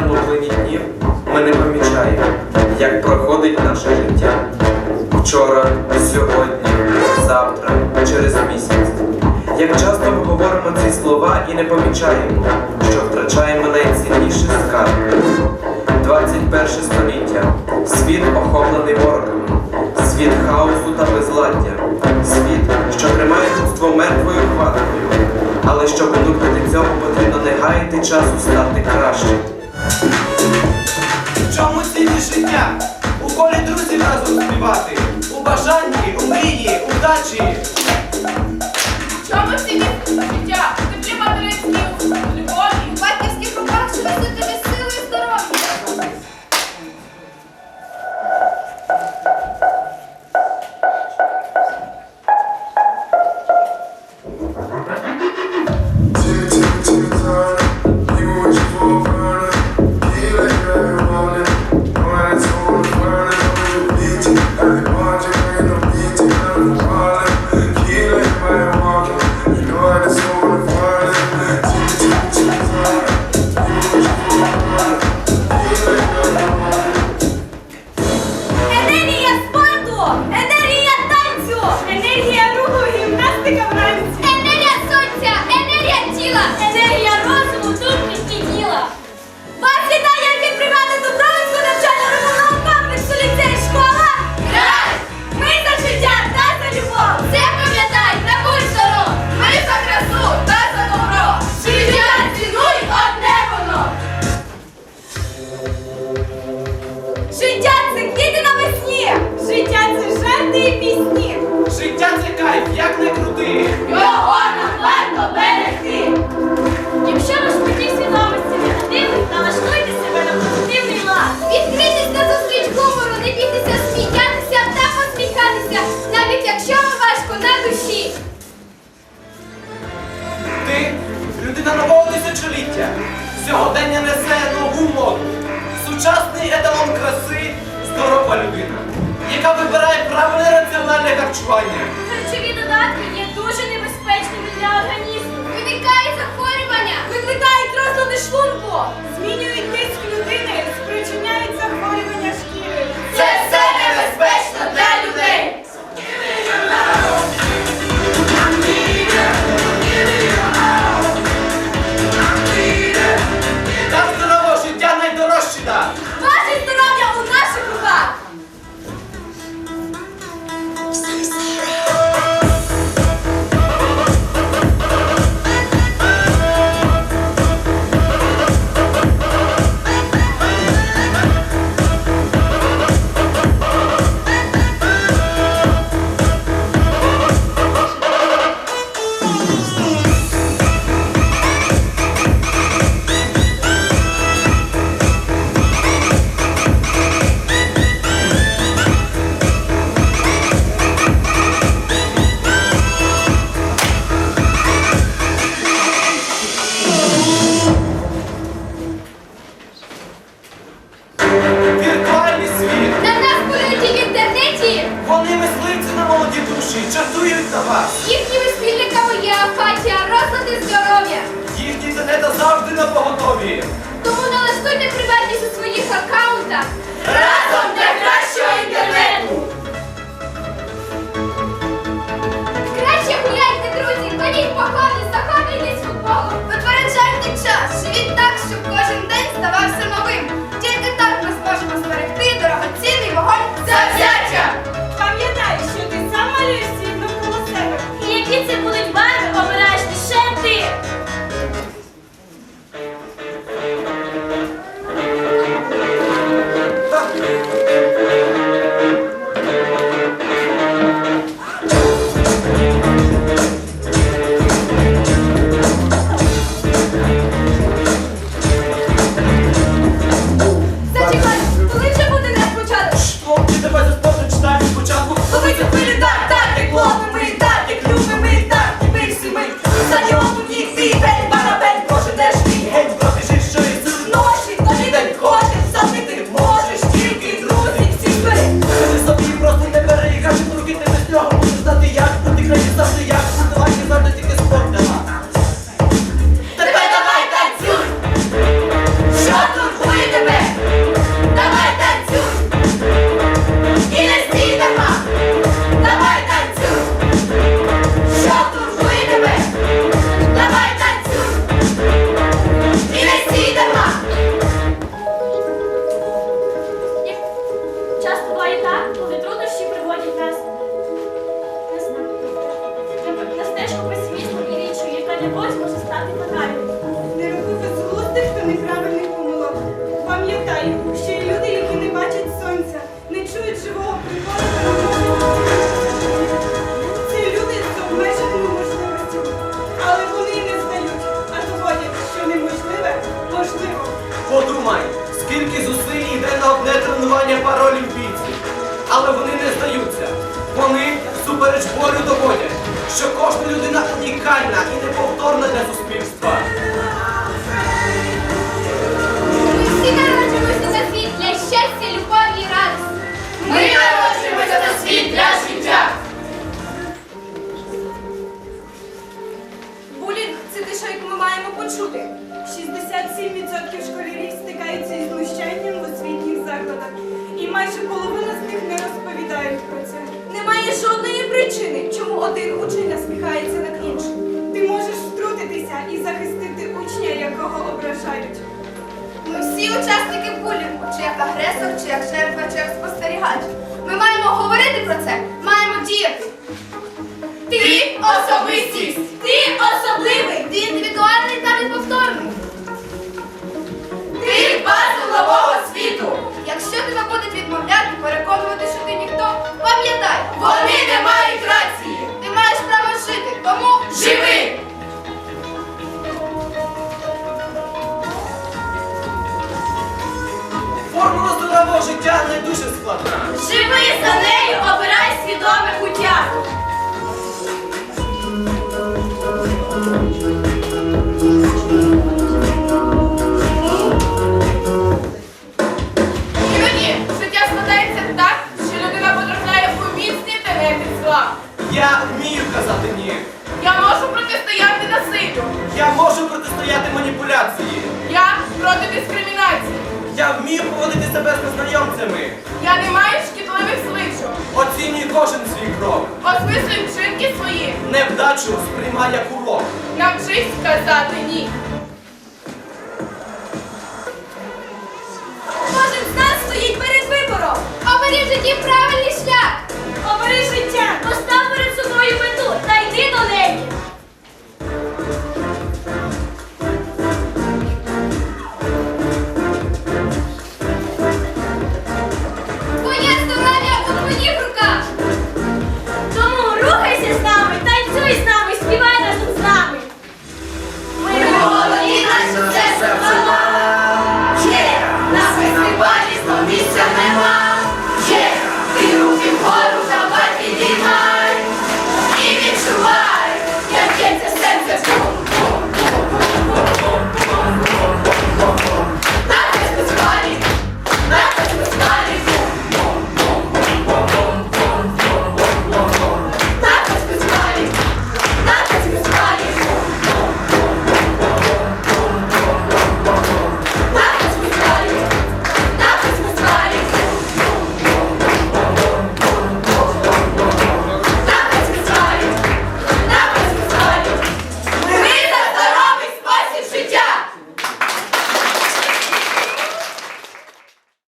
звичайному плині днів ми не помічаємо, як проходить наше життя. Вчора, сьогодні, завтра, через місяць. Як часто ми говоримо ці слова і не помічаємо, що втрачаємо найцінніший скарб. 21 століття. Світ охоплений ворогами. Світ хаосу та безладдя. Світ, що тримає людство мертвою хваткою. Але щоб уникнути цього, потрібно не гаяти часу стати краще. У колі друзів разом співати, у бажанні, у мрії, у харчування. Харчові додатки є дуже небезпечними для організму. Виникають захворювання. Викликають розлади шлунку, змінюють тиск людини, душі, чатують на вас. Їхніми спільниками є апатія, розлади здоров'я. Їхні інтернета завжди на поготові. Тому налаштуйте приватність у своїх аккаунтах. Всупереч болю доводять, що кожна людина унікальна і неповторна для суспільства. Ми всі народжуємося на світ для щастя, любові і радості. Ми народжуємося на світ для життя. Булінг це те, що як ми маємо почути. 67% школярів стикаються із знущанням в освітніх закладах, і майже половина з них не розповідають про. Немає жодної причини, чому один учень насміхається над іншим. Ти можеш втрутитися і захистити учня, якого ображають. Ми всі учасники булінгу, чи як агресор, чи як жертва, чи як спостерігач. Ми маємо говорити про це, маємо діяти. Ти особистість. Ти особливий. Вони не мають рації. Ти маєш право жити, тому Живи. Формула здорового життя не дуже складна. Живи за нею, обирай свідоме буття. Я вмію казати ні. Я можу протистояти насилю. Я можу протистояти маніпуляції. Я проти дискримінації. Я вмію поводити себе з незнайомцями. Я не маю шкідливих звичок. Оцінюю кожен свій крок. Осмислюю вчинки свої. Невдачу сприймай як урок. Навчись казати ні. Кожен з нас стоїть перед вибором. Оберіть житті правильні